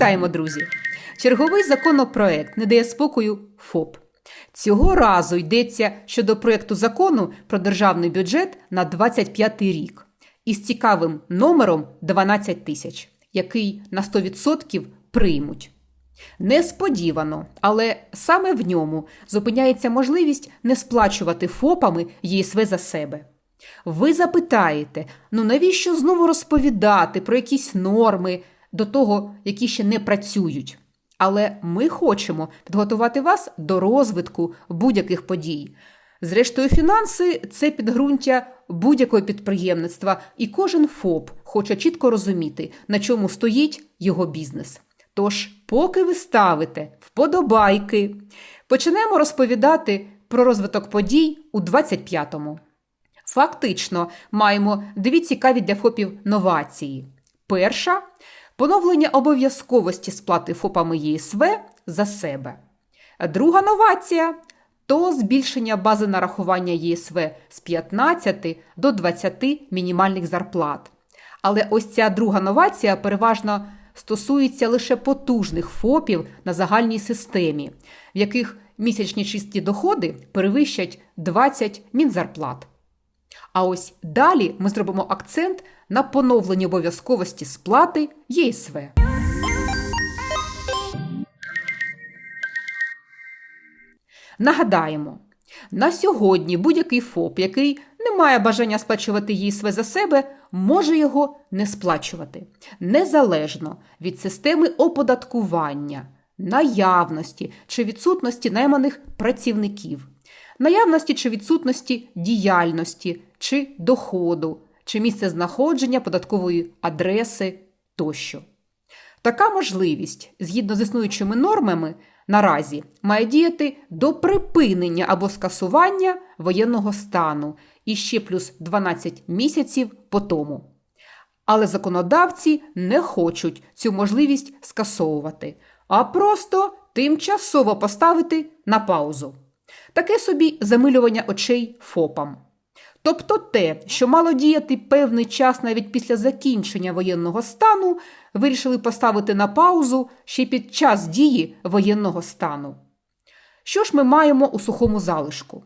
Вітаємо, друзі! Черговий законопроект не дає спокою ФОП. Цього разу йдеться щодо проєкту закону про державний бюджет на 25 рік із цікавим номером 12 тисяч, який на 100% приймуть. Несподівано, але саме в ньому зупиняється можливість не сплачувати ФОПами ЄСВ за себе. Ви запитаєте, ну навіщо знову розповідати про якісь норми до того, які ще не працюють? Але ми хочемо підготувати вас до розвитку будь-яких подій. Зрештою, фінанси це підґрунтя будь-якого підприємництва, і кожен ФОП хоче чітко розуміти, на чому стоїть його бізнес. Тож, поки ви ставите вподобайки, почнемо розповідати про розвиток подій у 25-му. Фактично, маємо дві цікаві для ФОПів новації. Перша поновлення обов'язковості сплати ФОПами ЄСВ за себе. Друга новація то збільшення бази нарахування ЄСВ з 15 до 20 мінімальних зарплат. Але ось ця друга новація переважно стосується лише потужних ФОПів на загальній системі, в яких місячні чисті доходи перевищать 20 мінзарплат. А ось далі ми зробимо акцент на поновленні обов'язковості сплати ЄСВ. Нагадаємо, на сьогодні будь-який ФОП, який не має бажання сплачувати ЄСВ за себе, може його не сплачувати незалежно від системи оподаткування, наявності чи відсутності найманих працівників, наявності чи відсутності діяльності чи доходу, чи місце знаходження податкової адреси тощо. Така можливість, згідно з існуючими нормами, наразі має діяти до припинення або скасування воєнного стану і ще плюс 12 місяців по тому. Але законодавці не хочуть цю можливість скасовувати, а просто тимчасово поставити на паузу. Таке собі замилювання очей ФОПам. Тобто те, що мало діяти певний час навіть після закінчення воєнного стану, вирішили поставити на паузу ще під час дії воєнного стану. Що ж ми маємо у сухому залишку?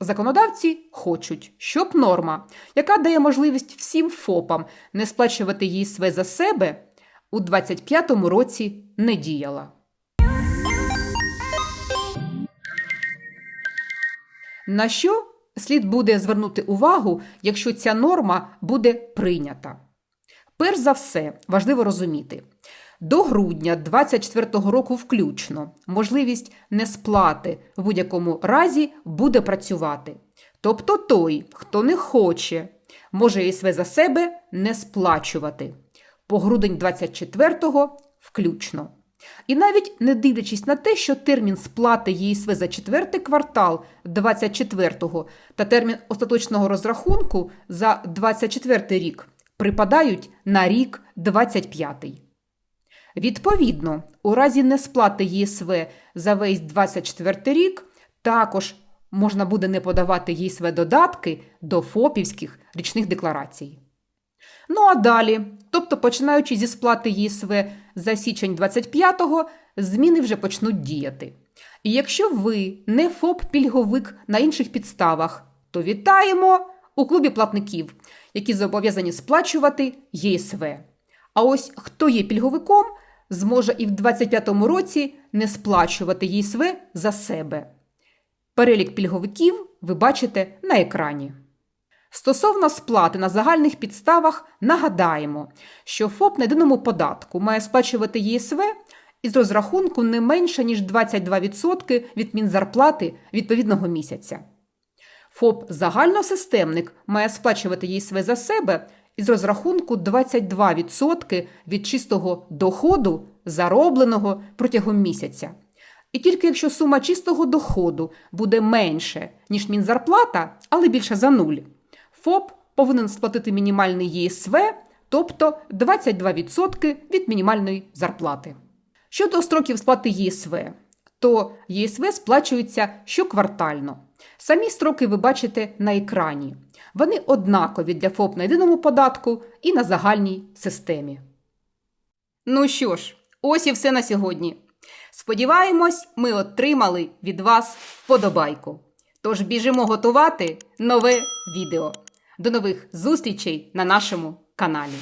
Законодавці хочуть, щоб норма, яка дає можливість всім ФОПам не сплачувати ЄСВ за себе, у 25-му році не діяла. На що слід буде звернути увагу, якщо ця норма буде прийнята? Перш за все, важливо розуміти, до грудня 2024 року включно можливість несплати в будь-якому разі буде працювати. Тобто той, хто не хоче, може ЄСВ за себе не сплачувати по грудень 24-го включно. І навіть не дивлячись на те, що термін сплати ЄСВ за четвертий квартал 24-го та термін остаточного розрахунку за 24 рік припадають на рік 25-й. Відповідно, у разі несплати ЄСВ за весь 24 рік також можна буде не подавати ЄСВ додатки до ФОПівських річних декларацій. Ну а далі, тобто починаючи зі сплати ЄСВ за січень 25-го, зміни вже почнуть діяти. І якщо ви не ФОП-пільговик на інших підставах, то вітаємо у клубі платників, які зобов'язані сплачувати ЄСВ. А ось хто є пільговиком, зможе і в 25-му році не сплачувати ЄСВ за себе. Перелік пільговиків ви бачите на екрані. Стосовно сплати на загальних підставах нагадаємо, що ФОП на єдиному податку має сплачувати ЄСВ із розрахунку не менше, ніж 22% від мінзарплати відповідного місяця. ФОП загальносистемник має сплачувати ЄСВ за себе із розрахунку 22% від чистого доходу, заробленого протягом місяця. І тільки якщо сума чистого доходу буде менше, ніж мінзарплата, але більше за нуль, ФОП повинен сплатити мінімальний ЄСВ, тобто 22% від мінімальної зарплати. Щодо строків сплати ЄСВ, то ЄСВ сплачується щоквартально. Самі строки ви бачите на екрані. Вони однакові для ФОП на єдиному податку і на загальній системі. Ну що ж, Ось і все на сьогодні. Сподіваємось, ми отримали від вас вподобайку. Тож біжимо готувати нове відео. До нових зустрічей на нашому каналі.